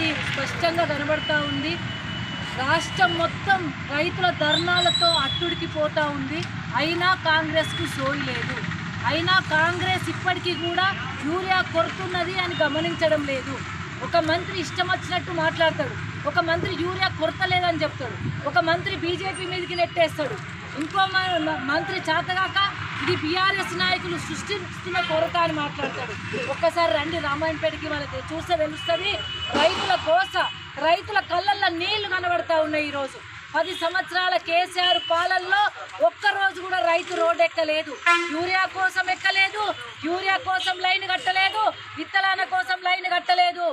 అనేది స్పష్టంగా కనబడతా ఉంది. రాష్ట్రం మొత్తం రైతుల ధర్నాలతో అట్టుడికి పోతా ఉంది. అయినా కాంగ్రెస్కు సోయి లేదు. అయినా కాంగ్రెస్ ఇప్పటికీ కూడా యూరియా కొరుతున్నది అని గమనించడం లేదు. ఒక మంత్రి ఇష్టం వచ్చినట్టు మాట్లాడతాడు. ఒక మంత్రి యూరియా కొరత లేదని చెప్తాడు. ఒక మంత్రి బీజేపీ మీదకి నెట్టేస్తాడు. ఇంకో మంత్రి చేతగాక ఇది బీఆర్ఎస్ నాయకులు సృష్టిస్తున్న కొరత అని మాట్లాడతాడు. ఒక్కసారి రండి రామాయణపేటకి వాళ్ళకి చూస్తే తెలుస్తుంది. రైతుల కోస రైతుల కళ్ళల్లో నీళ్ళు కనబడతా ఉన్నాయి ఈరోజు. పది సంవత్సరాల కేసీఆర్ పాలనలో ఒక్కరోజు కూడా రైతు రోడ్ ఎక్కలేదు. యూరియా కోసం ఎక్కలేదు యూరియా కోసం లైన్ కట్టలేదు విత్తనాల కోసం లైన్ కట్టలేదు.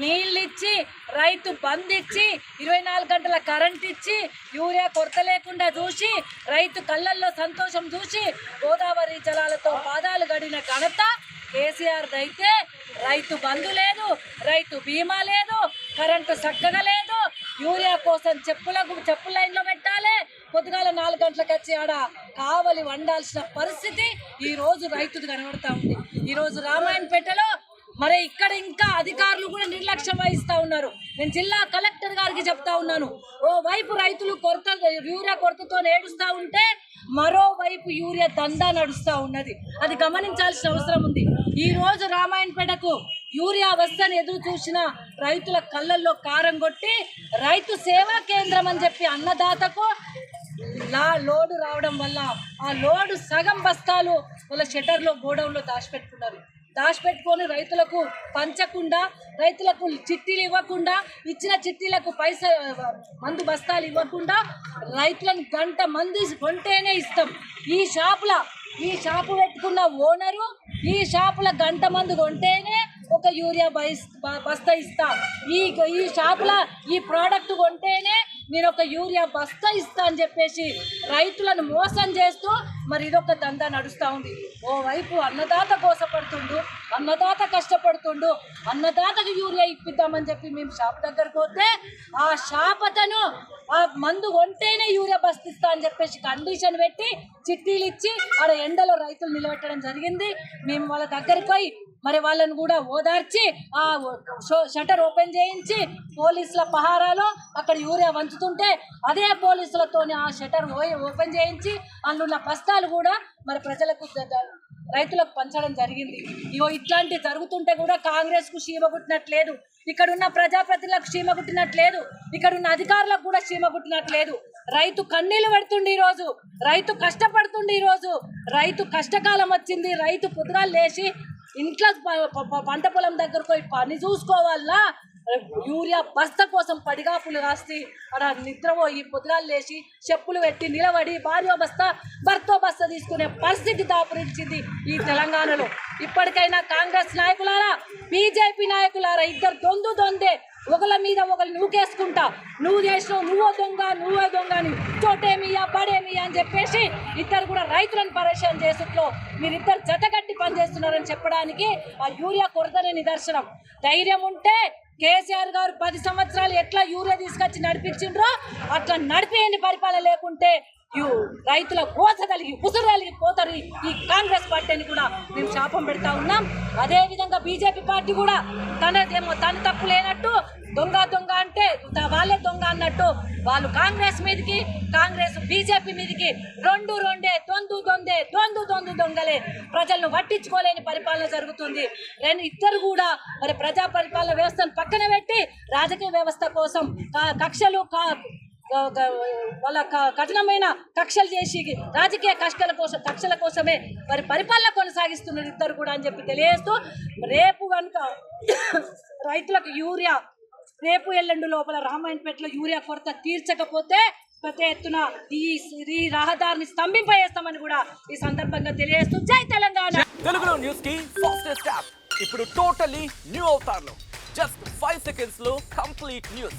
నీళ్ళిచ్చి రైతు బంద్ ఇచ్చి ఇరవై నాలుగు గంటల కరెంట్ ఇచ్చి యూరియా కొరత లేకుండా చూసి రైతు కళ్ళల్లో సంతోషం చూసి గోదావరి జలాలతో పాదాలు గడిన ఘనత కేసీఆర్ అయితే రైతు బంధు లేదు రైతు బీమా లేదు కరెంటు చక్కగా లేదు యూరియా కోసం చెప్పులకు చెప్పు లైన్లో పెట్టాలి. పొద్దుగాల నాలుగు గంటలకు వచ్చి ఆడ కావలి వండాల్సిన పరిస్థితి ఈరోజు రైతుది కనబడతా ఉంది. ఈరోజు రామాయణపేటలో మరి ఇక్కడ ఇంకా అధికారులు కూడా నిర్లక్ష్యం వహిస్తూ ఉన్నారు. నేను జిల్లా కలెక్టర్ గారికి చెప్తా ఉన్నాను. ఓ వైపు రైతులు కొరత యూరియా కొరతతో నేడుస్తూ ఉంటే మరోవైపు యూరియా దందా నడుస్తూ ఉన్నది. అది గమనించాల్సిన అవసరం ఉంది. ఈ రోజు రామాయణపేటకు యూరియా వస్తని ఎదురు చూసిన రైతుల కళ్ళల్లో కారం కొట్టి రైతు సేవా కేంద్రం అని చెప్పి అన్నదాతకు లా లోడు రావడం వల్ల ఆ లోడు సగం బస్తాలు వాళ్ళ షటర్లో గోడౌన్లో దాచిపెట్టుకున్నారు. దాచిపెట్టుకొని రైతులకు పంచకుండా రైతులకు చిట్టీలు ఇవ్వకుండా ఇచ్చిన చిట్టీలకు పైస మందు బస్తాలు ఇవ్వకుండా రైతులను గంట మంది కొంటేనే ఇస్తాం. ఈ షాపుల ఈ షాపు పెట్టుకున్న ఓనరు ఈ షాపుల గంట మందు కొంటేనే ఒక యూరియా బస్తా ఇస్తాం. ఈ ఈ షాపుల ఈ ప్రోడక్ట్ కొంటేనే నేను ఒక యూరియా బస్తా ఇస్తా అని చెప్పేసి రైతులను మోసం చేస్తూ మరి ఇదొక దందా నడుస్తూ ఉంది. ఓవైపు అన్నదాత కోసపడుతుండు అన్నదాత కష్టపడుతుండు అన్నదాతకు యూరియా ఇప్పిద్దామని చెప్పి మేము షాప్ దగ్గరకు పోతే ఆ షాప్ అతను ఆ మందు కొంటేనే యూరియా బస్తిస్తా అని చెప్పేసి కండిషన్ పెట్టి చిట్టీలు ఇచ్చి ఆడ ఎండలో రైతులు నిలబెట్టడం జరిగింది. మేము వాళ్ళ దగ్గరికి పోయి మరి వాళ్ళని కూడా ఓదార్చి ఆ షో- షట్టర్ ఓపెన్ చేయించి పోలీసుల పహారాలో అక్కడ యూరియా వంచుతుంటే అదే పోలీసులతోని ఆ షట్టర్ ఓ- ఓపెన్ చేయించి అందులో బస్తాలు కూడా మరి ప్రజలకు రైతులకు పంచడం జరిగింది. ఇగో ఇట్లాంటి జరుగుతుంటే కూడా కాంగ్రెస్కు చీమ కుట్టినట్లేదు. ఇక్కడ ఉన్న ప్రజాప్రతినిధులకు చీమ కుట్టినట్లేదు. ఇక్కడ ఉన్న అధికారులకు కూడా చీమ కుట్టినట్లేదు. రైతు కన్నీళ్ళు పెడుతుండే ఈరోజు. రైతు కష్టపడుతుండే ఈరోజు. రైతు కష్టకాలం వచ్చింది. రైతు పొద్దుగాలు లేచి ఇంట్లో పంట పొలం దగ్గరకు పోయి పని చూసుకోవాలా? యూరియా బస్త కోసం పడిగాపులు కాస్తి అక్కడ నిద్రపోయి పొద్దుగాలు లేచి చెప్పులు పెట్టి నిలబడి భార్య బస్త భర్తో బస్త తీసుకునే పరిస్థితి దాపురించింది ఈ తెలంగాణలో. ఇప్పటికైనా కాంగ్రెస్ నాయకులారా బీజేపీ నాయకులారా ఇద్దరు దొందు దొందే ఒకళ్ళ మీద ఒకళ్ళు నూకేసుకుంటా. నువ్వు చేసినావు నువ్వో దొంగ నువ్వో దొంగ అని. చోటేమియా పడేమియా అని చెప్పేసి ఇద్దరు కూడా రైతులను పరేషాన్ మీరు మీరిద్దరు జతగట్టి పనిచేస్తున్నారని చెప్పడానికి ఆ యూరియా కొరతనే నిదర్శనం. ధైర్యం ఉంటే కేసీఆర్ గారు పది సంవత్సరాలు ఎట్లా యూరియా తీసుకొచ్చి నడిపించిండ్రో అట్లా నడిపేయని పరిపాలన లేకుంటే రైతుల కోత కలిగి ఉసురు కలిగి పోతారు ఈ- కాంగ్రెస్ పార్టీని కూడా మేము శాపం పెడతా ఉన్నాం. అదేవిధంగా బీజేపీ పార్టీ కూడా తనదేమో తన తప్పు లేనట్టు దొంగ దొంగ అంటే వాళ్ళే దొంగ అన్నట్టు వాళ్ళు కాంగ్రెస్ మీదకి కాంగ్రెస్ బీజేపీ మీదకి రెండు రెండే దొందు దొందే దొందు దొందు దొంగలే ప్రజలను పట్టించుకోలేని పరిపాలన జరుగుతుంది. రెండు ఇద్దరు కూడా మరి ప్రజా పరిపాలన వ్యవస్థను పక్కన పెట్టి రాజకీయ వ్యవస్థ కోసం కక్షలు కా- వాళ్ళ క- కఠినమైన కక్షలు చేసి రాజకీయ కష్టాల కోసం కక్షల కోసమే మరి పరిపాలన కొనసాగిస్తున్నారు ఇద్దరు కూడా అని చెప్పి తెలియజేస్తూ రేపు కనుక రైతులకు యూరియా రేపు ఎల్లుండి లోపల రామాయణపేటలో యూరియా కొరత తీర్చకపోతే పెద్ద ఎత్తున ఈ రహదారిని స్తంభింపజేస్తామని కూడా ఈ సందర్భంగా తెలియజేస్తూ జై తెలంగాణ! తెలుగులో న్యూస్కి ఫాస్టెస్ట్ యాప్. ఇప్పుడు టోటలీ న్యూ అవుతారు జస్ట్ ఫైవ్ సెకండ్స్లో కంప్లీట్ న్యూస్.